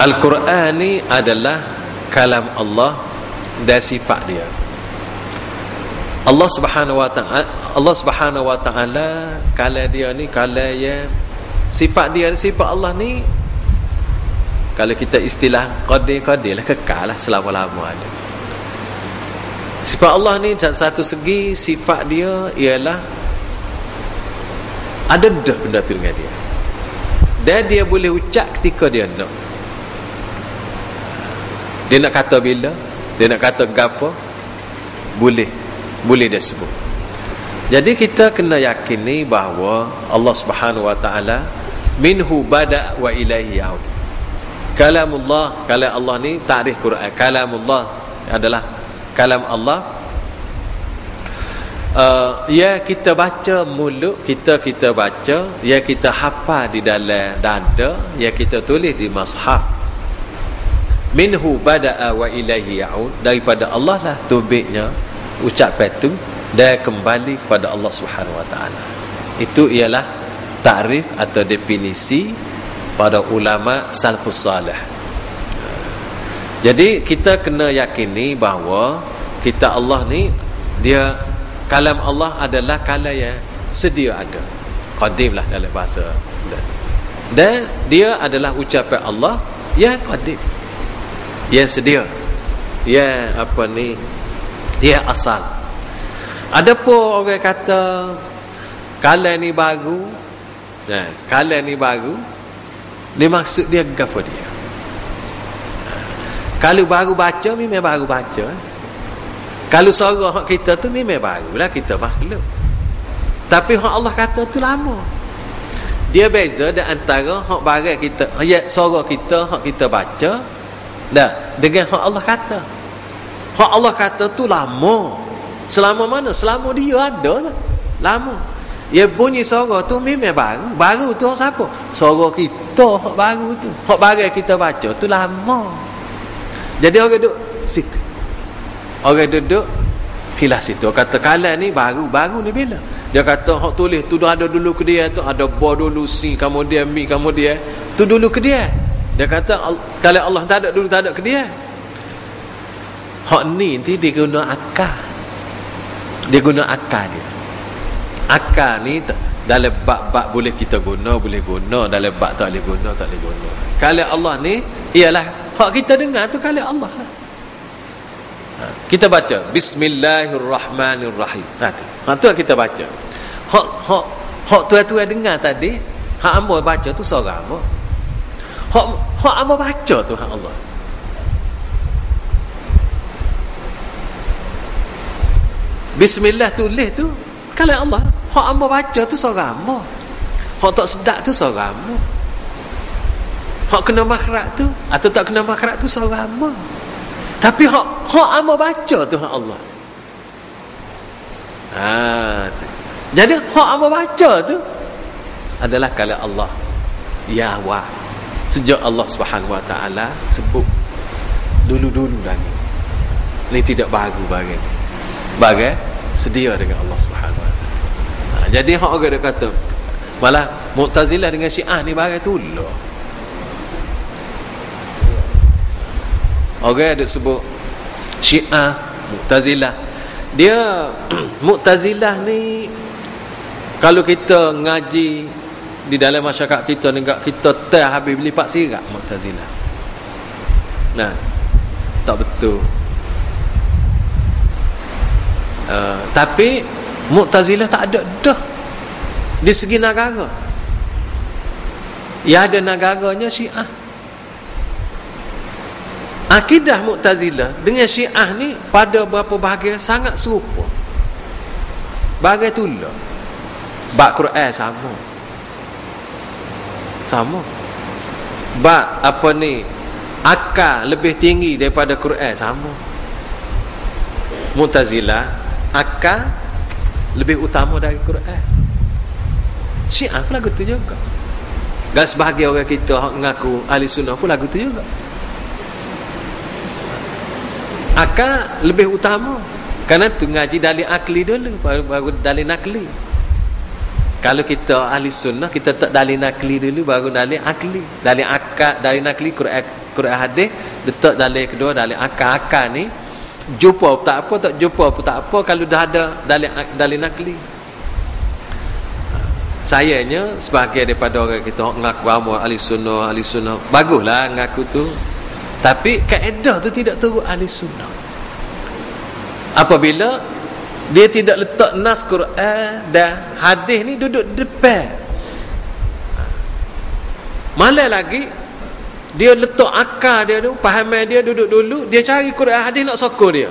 Al-Quran ni adalah kalam Allah dan sifat dia. Allah Subhanahu wa taala Allah Subhanahu wa taala kala dia ni kala ya sifat dia sifat Allah ni kalau kita istilah qadir qadir lah kekal lah selama-lama ada. Sifat Allah ni satu segi sifat dia ialah ada dah benda tu dengan dia. Dan dia boleh ucap ketika dia nak. Dia nak kata bila, dia nak kata gapo, boleh. Boleh dia sebut. Jadi kita kena yakini bahawa Allah Subhanahu wa taala minhu bada wa ilaihi yaud kalamullah kalam Allah ni takrif Quran. Kalamullah adalah kalam Allah. Uh, ya kita baca mulut kita kita baca. Ya kita hafal di dalam dada. Ya kita tulis di mushaf minhu bada wa ilaihi yaud daripada Allah lah tubiknya ucapan itu dan kembali kepada Allah Subhanahu Wa Taala. Itu ialah takrif atau definisi pada ulama salafus salih. Jadi kita kena yakini bahawa kita Allah ni dia kalam Allah adalah kalam yang sedia ada. Qadim lah dalam bahasa dan dia adalah ucapan Allah yang qadim. Yang sedia. Yang apa ni? Dia asal. Ada pun orang kata kalam ni baru nah, kalam ni baru ni maksud dia apa dia? Kalau baru baca memang baru baca. Kalau suara kita tu memang baru lah kita makhluk. Tapi hak Allah kata tu lama. Dia beza di antara hak barang kita ayat suara kita hak kita baca dah dengan hak Allah kata Hak Allah kata tu lama. Selama mana? Selama dia ada lah. Lama. Ya bunyi suara tu memang baru. Baru tu siapa? Suara kita hak baru tu. Hak baru kita baca tu lama. Jadi orang duduk situ. Orang duduk khilas situ. Kata kalan ni baru. Baru ni bila? Dia kata hak tulis tu ada dulu ke dia tu. Ada bo dulu si kemudian mi kemudian. Tu dulu ke dia. Dia kata kalau Allah tak ada dulu tak ada ke dia. Hak ni nanti dia guna akal. Dia guna akal dia. Akal ni dalam bab-bab boleh kita guna, boleh guna. Dalam bab tak boleh guna, tak boleh guna. Kalau Allah ni, ialah hak kita dengar tu kalau Allah lah. Ha, kita baca Bismillahirrahmanirrahim. Satu. Ha tu kita baca. Hak hak hak tuan-tuan dengar tadi, hak ambo baca tu seorang ambo. Hak hak ambo baca tu hak Allah. Bismillah tulis tu. Kalau Allah hak hamba baca tu seorang hamba. Hak tak sedap tu seorang hamba. Hak kena makrak tu atau tak kena makrak tu seorang hamba. Tapi hak hak hamba baca tu hak Allah. Ha, jadi hak hamba baca tu adalah kalau Allah ya wa sejak Allah Subhanahu wa taala sebut dulu-dulu lagi ini tidak baru bagi bagai sedia dengan Allah Subhanahu Wa ha, jadi hak orang dia kata malah Mu'tazilah dengan Syiah ni bagai tu lah orang ada sebut Syiah Mu'tazilah dia Mu'tazilah ni kalau kita ngaji di dalam masyarakat kita negak kita teh habis beli pak sirap Mu'tazilah. Nah tak betul. Uh, tapi Mu'tazilah tak ada dah. Di segi negara. Ya ada negaranya Syiah. Akidah Mu'tazilah dengan Syiah ni pada beberapa bahagian sangat serupa. Bahagian tu lah bak Quran sama sama. Bak apa ni akal lebih tinggi daripada Quran sama. Mu'tazilah akal lebih utama dari Quran. Syiah pun lagu tu juga. Dan sebahagian orang kita mengaku ahli sunnah pun lagu tu juga. Akal lebih utama. Kerana tu ngaji dalil akli dulu baru, baru dalil nakli kalau kita ahli sunnah kita tak dalil nakli dulu baru dalil akli. Dalil akal dalil nakli Quran Quran hadis. Letak dalil kedua dalil akal-akal ni jumpa tak apa tak jumpa pun tak apa kalau dah ada dalil dalil nakli. Sayanya sebagai daripada orang kita ngaku amal ahli sunnah ahli sunnah baguslah ngaku tu. Tapi kaedah tu tidak turut ahli sunnah. Apabila dia tidak letak nas Quran dan hadis ni duduk depan. Malah lagi dia letak akal dia tu pahaman dia duduk dulu dia cari Quran hadis nak sokong dia.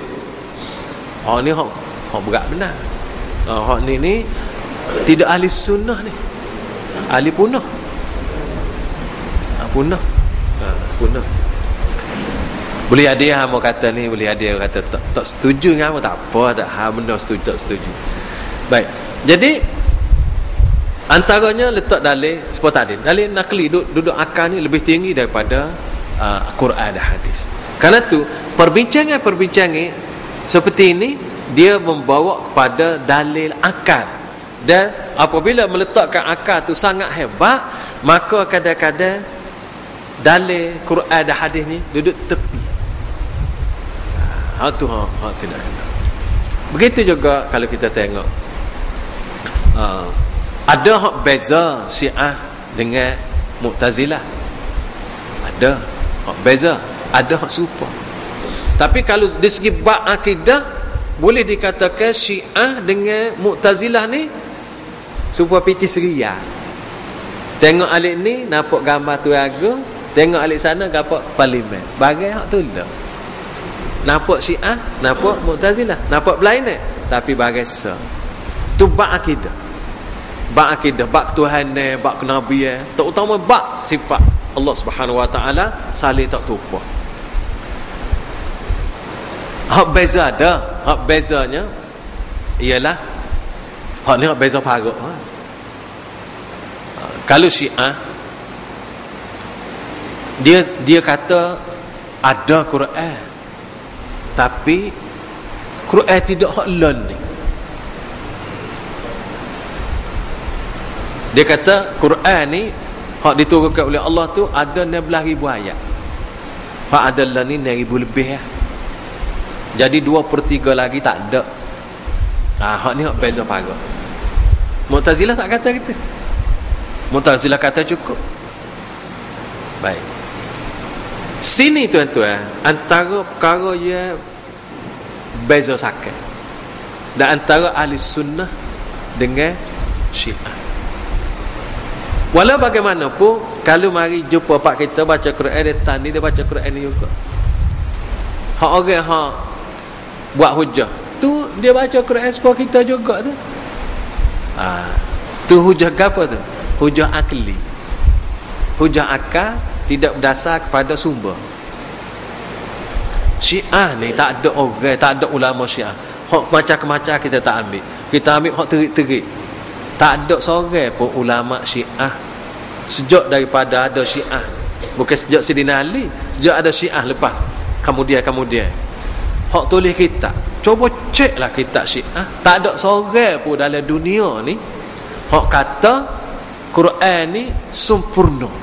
Oh ni hok hok berat benar. Oh, hok ni ni tidak ahli sunnah ni. Ahli punah. Ha, punah. Ha, punah boleh yang hamba kata ni boleh yang kata tak, tak setuju dengan hamba tak apa hal benda setuju tak setuju. Baik. Jadi antaranya letak dalil seperti tadi dalil nakli duduk, duduk akal ni lebih tinggi daripada uh, Quran dan hadis. Kerana tu perbincangan-perbincangan seperti ini dia membawa kepada dalil akal dan apabila meletakkan akal tu sangat hebat maka kadang-kadang dalil Quran dan hadis ni duduk tepi ha tu ha, ha tidak kena. Begitu juga kalau kita tengok uh, ada hak beza syiah dengan mu'tazilah. Ada hak beza ada hak serupa. Tapi kalau di segi bab akidah boleh dikatakan syiah dengan mu'tazilah ni serupa piti seria. Tengok alik ni nampak gambar tu aga tengok alik sana nampak parlimen. Bagai hak tu lah nampak syiah nampak mu'tazilah. Nampak berlainan tapi bagai se tu bak akidah. Bak akidah bak Tuhan ni bak kenabian terutama bak sifat Allah subhanahu wa ta'ala salih tak tupa hak beza ada hak bezanya ialah hak ni hak beza parut ha? kalau syiah dia dia kata ada Quran tapi Quran tidak hak learning dia kata Quran ni hak diturunkan oleh Allah tu ada 16 ribu ayat. Hak ada ni 6 ribu lebih ya. jadi 2 per 3 lagi tak ada. Ha, hak ni hak beza pagar. Mu'tazilah tak kata kita Mu'tazilah kata cukup. Baik. Sini tuan-tuan antara perkara yang beza sakit dan antara ahli sunnah dengan syiah. Walau bagaimanapun kalau mari jumpa pak kita baca Quran dia tani dia baca Quran ni juga. Hak orang hak buat hujah. Tu dia baca Quran sebab kita juga tu. Ha, tu hujah apa tu? Hujah akli. Hujah akal tidak berdasar kepada sumber Syiah ni tak ada orang, tak ada ulama Syiah. Hak macam-macam kita tak ambil. Kita ambil hak terik-terik. Tak ada seorang pun ulama Syiah. Sejak daripada ada Syiah. Bukan sejak Sidina Ali, sejak ada Syiah lepas. Kemudian-kemudian. Hak tulis kita. Cuba ceklah kitab Syiah. Tak ada seorang pun dalam dunia ni hak kata Quran ni sempurna.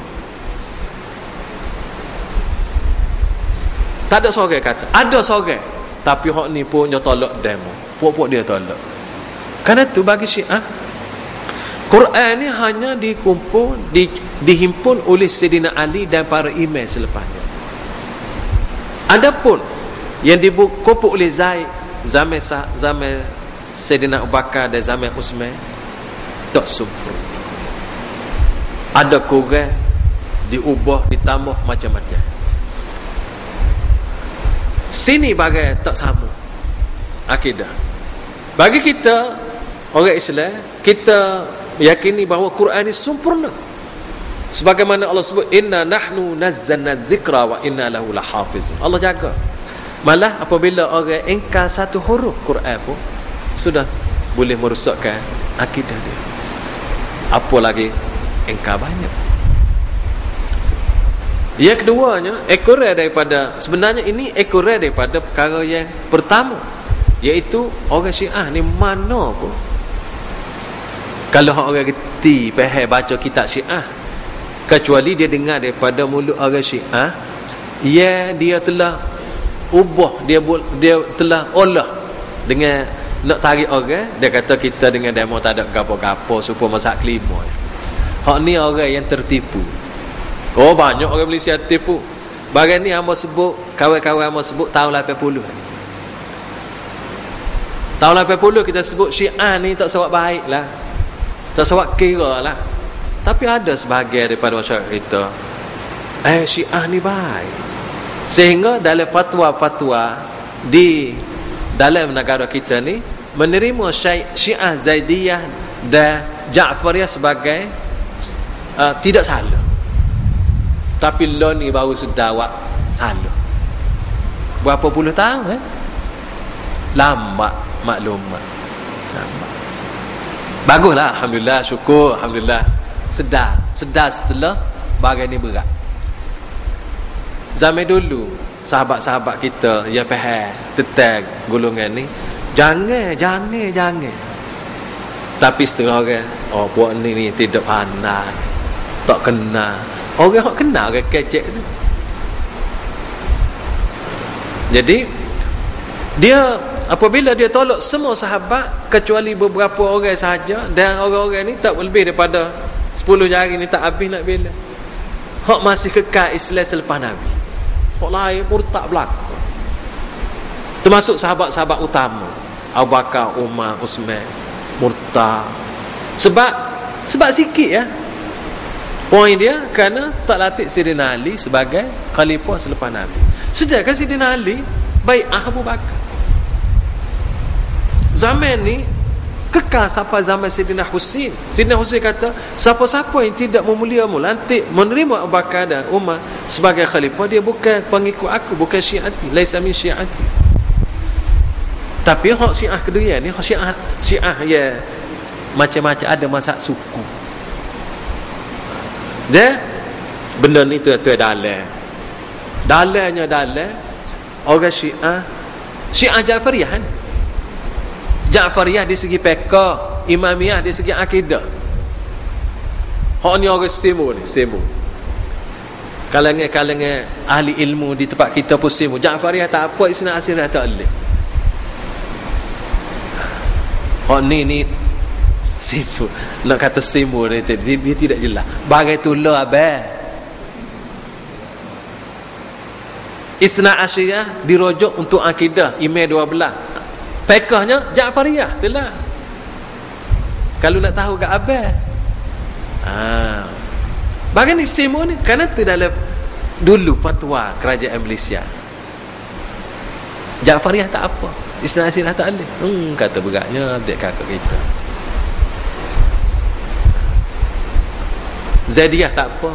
Tak ada seorang kata. Ada seorang. Tapi hak ni pun dia tolak demo. Pok-pok dia tolak. Karena tu bagi syiah. Quran ni hanya dikumpul, di, dihimpun oleh Sayyidina Ali dan para imam selepasnya. Adapun yang dikumpul oleh Zaid zaman zaman Sayyidina Abu Bakar dan zaman Utsman tak sempurna. Ada kurang diubah, ditambah macam-macam sini bagai tak sama. Akidah. Bagi kita orang Islam kita yakini bahawa Quran ini sempurna. Sebagaimana Allah sebut inna nahnu nazzalna dzikra wa inna lahu lahafizun. Allah jaga. Malah apabila orang engkar satu huruf Quran pun sudah boleh merosakkan akidah dia. Apa lagi? Engkar banyak yang keduanya, ekoran daripada sebenarnya ini ekoran daripada perkara yang pertama iaitu orang Syiah ni mana pun. Kalau orang reti faham baca kitab Syiah kecuali dia dengar daripada mulut orang Syiah ya dia telah ubah dia dia telah olah dengan nak tarik orang. Dia kata kita dengan demo tak ada gapo-gapo supaya masak kelima hak ni orang yang tertipu oh banyak orang Malaysia tertipu bagian ni hamba sebut kawan-kawan hamba sebut tahun 80 Tahun 80 kita sebut syiah ni tak sebab baik lah. Tak sebab kira lah. Tapi ada sebahagian daripada masyarakat kita. Eh syiah ni baik. Sehingga dalam fatwa-fatwa di dalam negara kita ni menerima syiah Zaidiyah dan Ja'fariyah sebagai uh, tidak salah. Tapi lo ni baru sudah awak salah. Berapa puluh tahun eh? Lama maklumat. Baguslah Alhamdulillah syukur Alhamdulillah. Sedar sedar setelah bagai ni berat. Zaman dulu sahabat-sahabat kita yang faham tetap golongan ni jangan jangan jangan. Tapi setengah orang oh buat ni ni tidak pandai tak kenal orang yang kenal orang kecek tu? Jadi dia apabila dia tolak semua sahabat kecuali beberapa orang sahaja dan orang-orang ni tak lebih daripada 10 jari ni tak habis nak bila hak masih kekal Islam selepas Nabi. Hak lain murtad belaka termasuk sahabat-sahabat utama. Abu Bakar, Umar, Usman murtad. Sebab sebab sikit ya poin dia kerana tak latih Sidina Ali sebagai khalifah selepas Nabi. Sedangkan Sidina Ali baik Abu Bakar. Zaman ni kekal sampai zaman Sayyidina Husin Sayyidina Husin kata siapa-siapa yang tidak memulia lantik menerima Abu Bakar dan Umar sebagai khalifah dia bukan pengikut aku bukan syiati. Laisa min syiati. Tapi hak syiah kedua ni hak syiah syiah ya macam-macam ada masak suku dia? Benda ni tu tu dalam dalamnya dalam orang syiah syiah Jafariyah kan? Ja'fariyah di segi peka Imamiyah di segi akidah. Hak ni orang semu ni Semu. Kalangan-kalangan ahli ilmu di tempat kita pun semu. Ja'fariyah tak apa Isna asirah tak boleh Hak ni ni Semu Nak kata semu ni dia, dia, tidak jelas Bagai tu lo abah Isna asirah dirujuk untuk akidah dua belah Pekahnya Ja'fariyah itulah. Kalau nak tahu kat Abah. Ha. Bagaimana istimewa ni? Kerana tu dalam dulu fatwa kerajaan Malaysia. Ja'fariyah tak apa. Islam Asirah tak boleh. Hmm, kata beratnya adik kakak kita. Zaidiyah tak apa.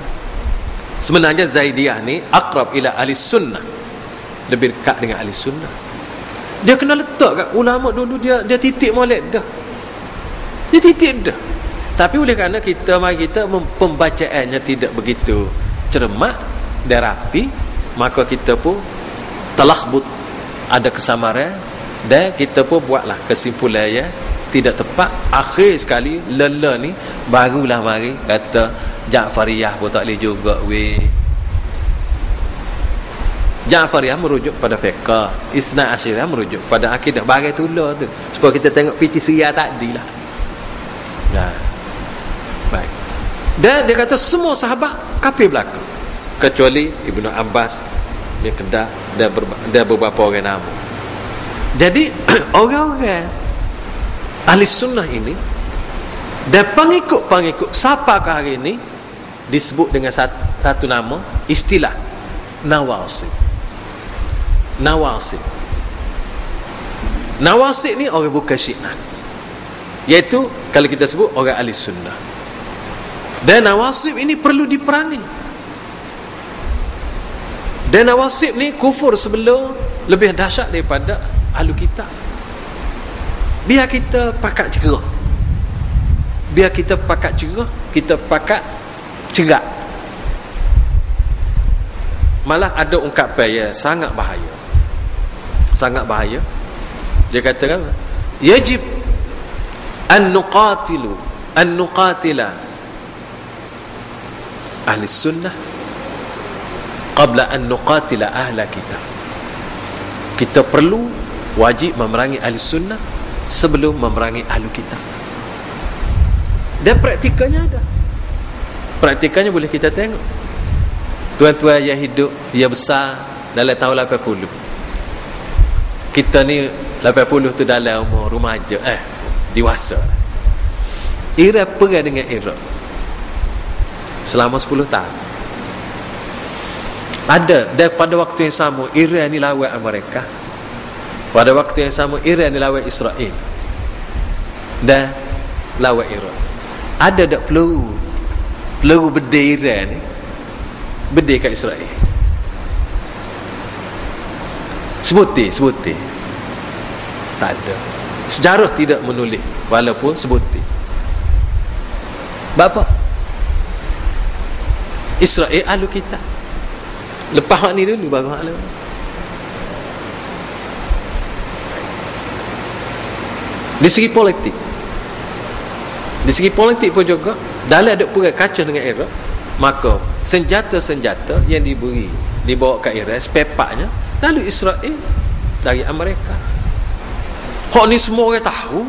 Sebenarnya Zaidiyah ni akrab ila ahli sunnah. Lebih dekat dengan ahli sunnah. Dia kena letak kat ulama dulu dia dia titik molek dah. Dia titik dah. Tapi oleh kerana kita mari kita pembacaannya tidak begitu cermat dan rapi maka kita pun telahbut ada kesamaran dan kita pun buatlah kesimpulan ya. Tidak tepat. Akhir sekali lela ni barulah mari kata Ja'fariyah pun tak boleh juga weh. Ja'fariyah merujuk pada fiqah Isna Asyirah merujuk pada akidah. Bagai tulah tu. Supaya kita tengok piti tadi lah. Nah. Baik. Dan dia kata semua sahabat Kafir belakang Kecuali Ibnu Abbas Dia kedah berba, dia beberapa orang nama. Jadi Orang-orang Ahli sunnah ini Dan pengikut-pengikut Siapakah hari ini Disebut dengan satu, satu nama Istilah Nawasib Nawasib Nawasib ni orang bukan syiah Iaitu Kalau kita sebut orang ahli sunnah. Dan nawasib ini perlu diperangi Dan nawasib ni kufur sebelum Lebih dahsyat daripada Ahlu kita Biar kita pakat cerah. Biar kita pakat cerah Kita pakat cerak Malah ada ungkapan yang sangat bahaya. Sangat bahaya. Dia katakan yajib an nuqatilu an nuqatila ahli sunnah qabla an nuqatila ahla kita kita perlu wajib memerangi ahli sunnah sebelum memerangi ahli kita dan praktikannya ada praktikannya boleh kita tengok. Tuan-tuan yang hidup yang besar dalam tahun 80 kita ni 80 tu dalam umur remaja eh dewasa. Iraq pergi dengan Iraq selama 10 tahun. Ada pada waktu yang sama Iran ni lawan Amerika. Pada waktu yang sama Iran ni lawan Israel. Dan lawan Iraq. Ada tak peluru peluru berdeh Iran ni berdeh kat Israel. Sebutir sebutir. Tak ada. Sejarah tidak menulis walaupun sebutir. Bapa. Israel alu kita. Lepas hak ni dulu baru hak di segi politik. Di segi politik pun juga dalam ada pura kaca dengan Iraq maka senjata-senjata yang diberi dibawa ke Iraq spepaknya lalu Israel dari Amerika. Hak ni semua orang tahu.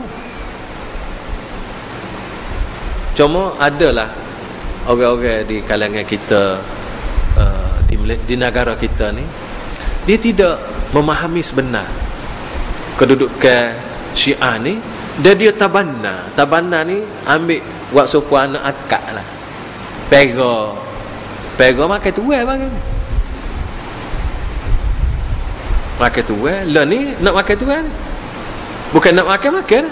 Cuma adalah orang-orang di kalangan kita uh, di, di negara kita ni dia tidak memahami sebenar kedudukan syiah ni dan dia tabanna. Tabanna ni ambil buat suku anak akak lah. Pega pega makan tuai bagi makan tuai. Lah ni nak makan tuai bukan nak makan makan.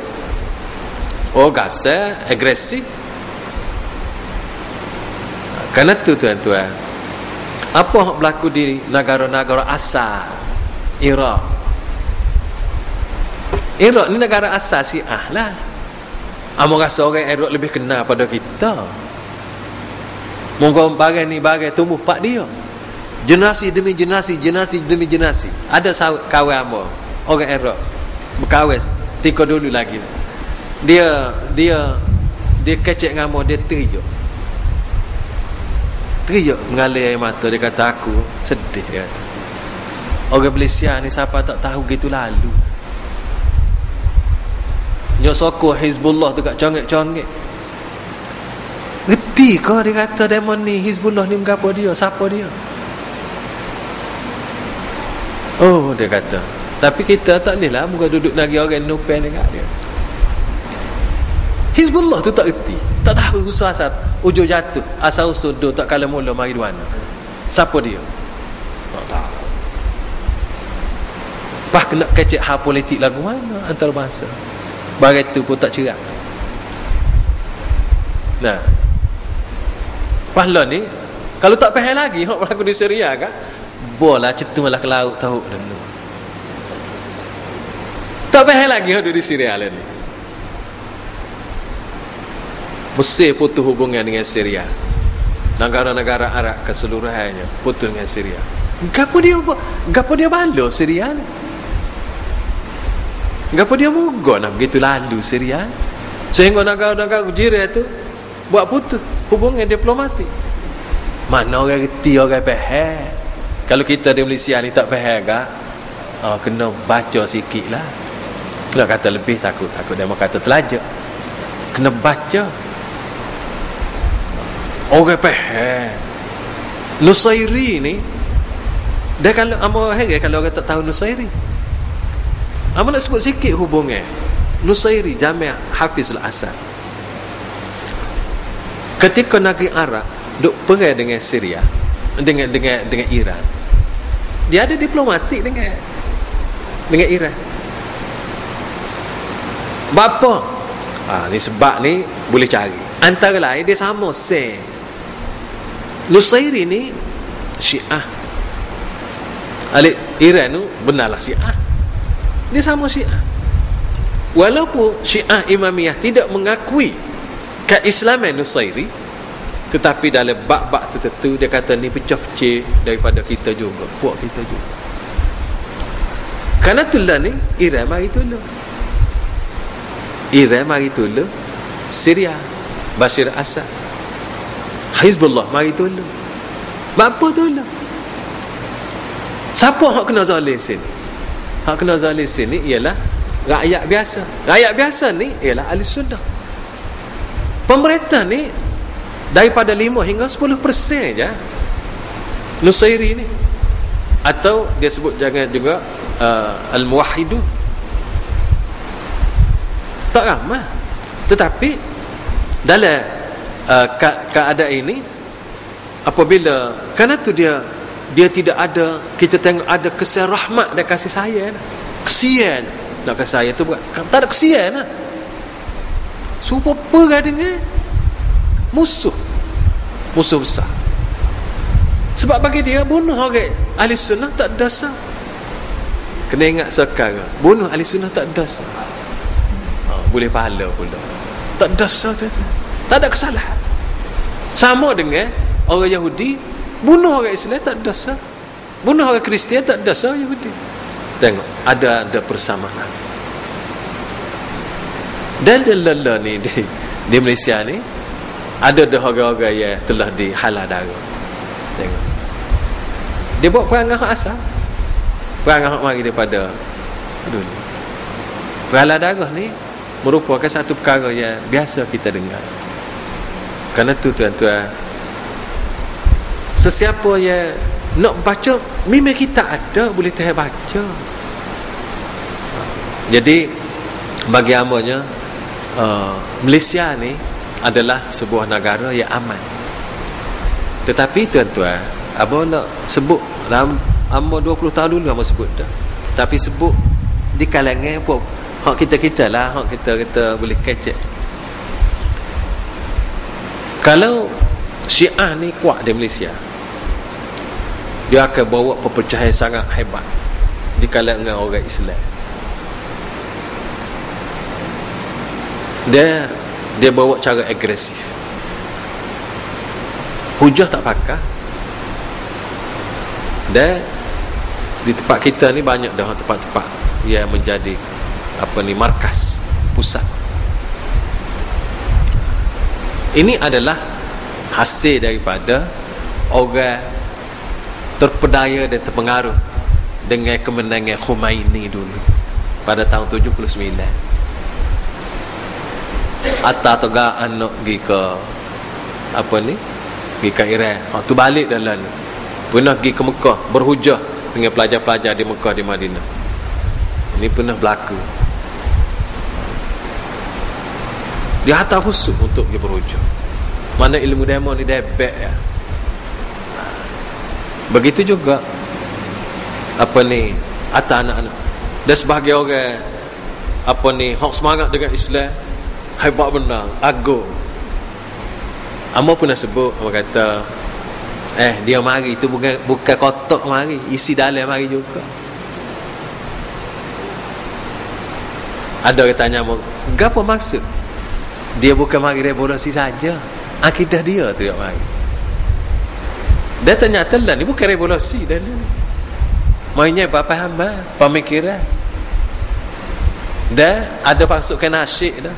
Oh gasa agresif. Kerana tu tuan-tuan apa yang berlaku di negara-negara asal Iraq Iraq ni negara asal syiah lah. Amo rasa orang Iraq lebih kenal pada kita. Mungkin bagai ni bagai tumbuh pak dia. Generasi demi generasi Generasi demi generasi. Ada kawan amo Orang Iraq Berkawan Tika dulu lagi. Dia Dia Dia kecek dengan amo Dia teriuk Teriuk mengalir air mata Dia kata aku Sedih dia kata. Orang Malaysia ni Siapa tak tahu gitu lalu Nyok soko Hizbullah tu kat congek-congek Ngerti kau dia kata demon ni? Hizbullah ni mengapa dia? Siapa dia? Oh dia kata. Tapi kita tak boleh lah Muka duduk lagi orang nupen dekat dia. Hizbullah tu tak reti. Tak tahu usul asal. Ujung jatuh. Asal usul tu tak kala mula mari mana. Siapa dia? Tak tahu. Pak kena kecek hal politik lagu mana Antara bangsa Bagai tu pun tak cerak. Nah. Pahlawan ni Kalau tak faham lagi Hak berlaku di Syria kan Bola cetu malah ke laut tahu Tak faham lagi Hak di Syria lah ni. Mesir putus hubungan dengan Syria. Negara-negara Arab keseluruhannya Putus dengan Syria. Gapa dia Gapa dia balo Syria ni Kenapa dia mogok nak begitu lalu Syria? Sehingga negara-negara jiran tu Buat putus hubungan diplomatik. Mana orang reti orang faham Kalau kita di Malaysia ni tak faham kan oh, Kena baca sikit lah. Kena kata lebih takut Takut. Dia kata telajak Kena baca. Orang faham Nusairi ni Dia kalau Amal hari kalau orang tak tahu Nusairi Apa nak sebut sikit hubungan Nusairi Jamiah Hafiz Al-Asad Ketika negeri Arab Duk perang dengan Syria Dengan dengan dengan Iran Dia ada diplomatik dengan Dengan Iran. Bapa ha, Ni sebab ni Boleh cari. Antara lain dia sama Sen Nusairi ni Syiah. Alik Iran tu Benarlah Syiah dia sama syiah. Walaupun syiah imamiyah tidak mengakui keislaman Nusairi tetapi dalam bab-bab tertentu dia kata ni pecah-pecah daripada kita juga puak kita juga. Kerana itulah ni Iran mari tolong Iran mari tolong Syria Bashir Assad Hizbullah mari tolong apa tolong siapa hak kena zalim sini hak kena zalim sini ialah rakyat biasa. Rakyat biasa ni ialah ahli sunnah. Pemerintah ni daripada 5 hingga 10 persen je Nusairi ni. Atau dia sebut jangan juga uh, Al-Muwahidu. Tak ramai. Tetapi dalam uh, ke- keadaan ini apabila kerana tu dia dia tidak ada kita tengok ada kesian rahmat dan kasih sayang. Kesian. Nak kasih sayang tu tak ada kesian lah. Apa dengan musuh. Musuh besar. Sebab bagi dia bunuh orang. Ahli sunnah tak dasar. Kena ingat sekarang bunuh ahli sunnah tak dasar. Ha, boleh pahala pula. Tak dasar tu, tu. tak ada kesalahan. Sama dengan orang Yahudi bunuh orang Islam tak dasar. Bunuh orang Kristian tak dasar Yahudi tengok ada ada persamaan. Dan lala ni di, di Malaysia ni ada dah orang-orang yang telah dihalal darah. Tengok. Dia buat perangai hak asal. Perangai hak mari daripada dulu halal darah ni merupakan satu perkara yang biasa kita dengar. Kerana tu tuan-tuan sesiapa yang nak baca memang kita ada boleh tahan baca. Jadi bagi amanya uh, Malaysia ni adalah sebuah negara yang aman. Tetapi tuan-tuan apa nak sebut dalam amba 20 tahun dulu amba sebut dah? Tapi sebut di kalangan apa hak kita-kita lah hak kita kita boleh kecek kalau syiah ni kuat di Malaysia dia akan bawa perpecahan sangat hebat di kalangan orang Islam. Dia dia bawa cara agresif. Hujah tak pakai. Dan di tempat kita ni banyak dah tempat-tempat yang menjadi apa ni markas pusat. Ini adalah hasil daripada orang terpedaya dan terpengaruh dengan kemenangan Khomeini dulu pada tahun 79 Atta tegaan nak pergi ke apa ni pergi ke Iran. Ha, tu balik dalam ni pernah pergi ke Mekah berhujah dengan pelajar-pelajar di Mekah di Madinah. Ini pernah berlaku. Dia hantar khusus untuk pergi berhujah. Mana ilmu demo ni debek ya begitu juga. Apa ni? Atas anak-anak. Dan sebahagian orang apa ni hak semangat dengan Islam hebat benar agung. Amba pernah sebut Amba kata eh dia mari tu bukan bukan kotak mari isi dalam mari juga. Ada orang tanya apa maksud? Dia bukan mari revolusi saja. Akidah dia tu yang mari dia ternyata lah ni bukan revolusi dan ni mainnya apa hamba pemikiran dan ada pasukan nasyid dah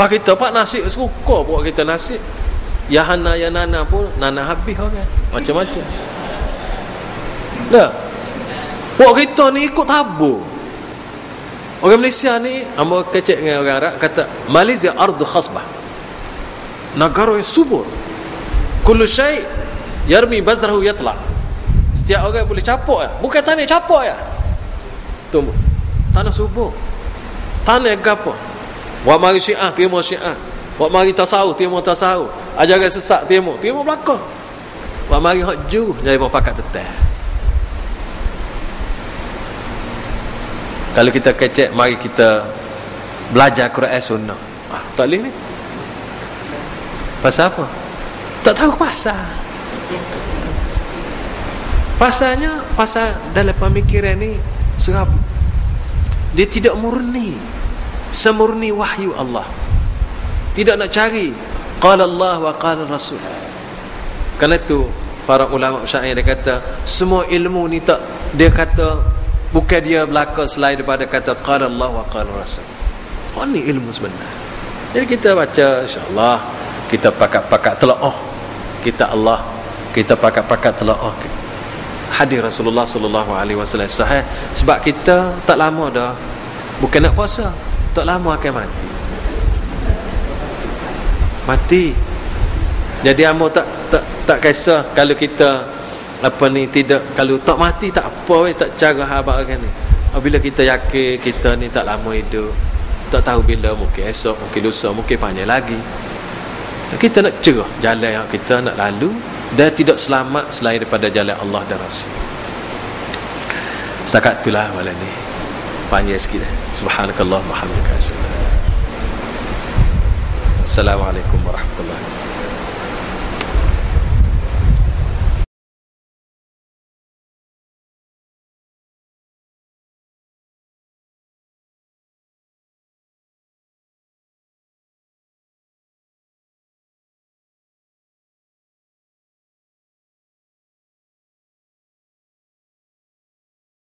Pak kita pak nasi suka buat kita nasi. Ya hana ya nana pun nana habis orang. Okay? Macam-macam. Dah. Buat kita ni ikut tabu. Orang Malaysia ni amba kecek dengan orang Arab kata Malaysia ardu khasbah. Negara yang subur. Kullu syai yarmi badrahu yatla. Setiap orang boleh capuk ya. Bukan tanah capuk ya. Tunggu. Tanah subur. Tanah gapo? Wa mari syiah, terima syiah. Wa mari tasawuf, terima tasawuf. Ajaran sesat, terima. Terima belakang. Wa mari hak ju, jadi mau pakat teteh. Kalau kita kecek, mari kita belajar Quran Sunnah. Ah, tak boleh ni. Pasal apa? Tak tahu pasal. Pasalnya, pasal dalam pemikiran ni, serap. Dia tidak murni semurni wahyu Allah. Tidak nak cari qala Allah wa qala Rasul. Kerana itu para ulama syair dia kata semua ilmu ni tak dia kata bukan dia belaka selain daripada kata qala Allah wa qala Rasul. Oh ni ilmu sebenar. Jadi kita baca insyaAllah kita pakat-pakat telah oh kita Allah kita pakat-pakat telah oh hadis Rasulullah sallallahu alaihi wasallam. Sahih. Sebab kita tak lama dah. Bukan nak puasa tak lama akan mati. Mati. Jadi amo tak tak tak kisah kalau kita apa ni tidak kalau tak mati tak apa we, tak cara habaq kan ni. Apabila kita yakin kita ni tak lama hidup tak tahu bila mungkin esok mungkin lusa mungkin panjang lagi kita nak cerah. Jalan yang kita nak lalu dan tidak selamat selain daripada jalan Allah dan Rasul. Setakat itulah malam ni. Panjang sikit subhanakallah muhammadika Assalamualaikum warahmatullahi wabarakatuh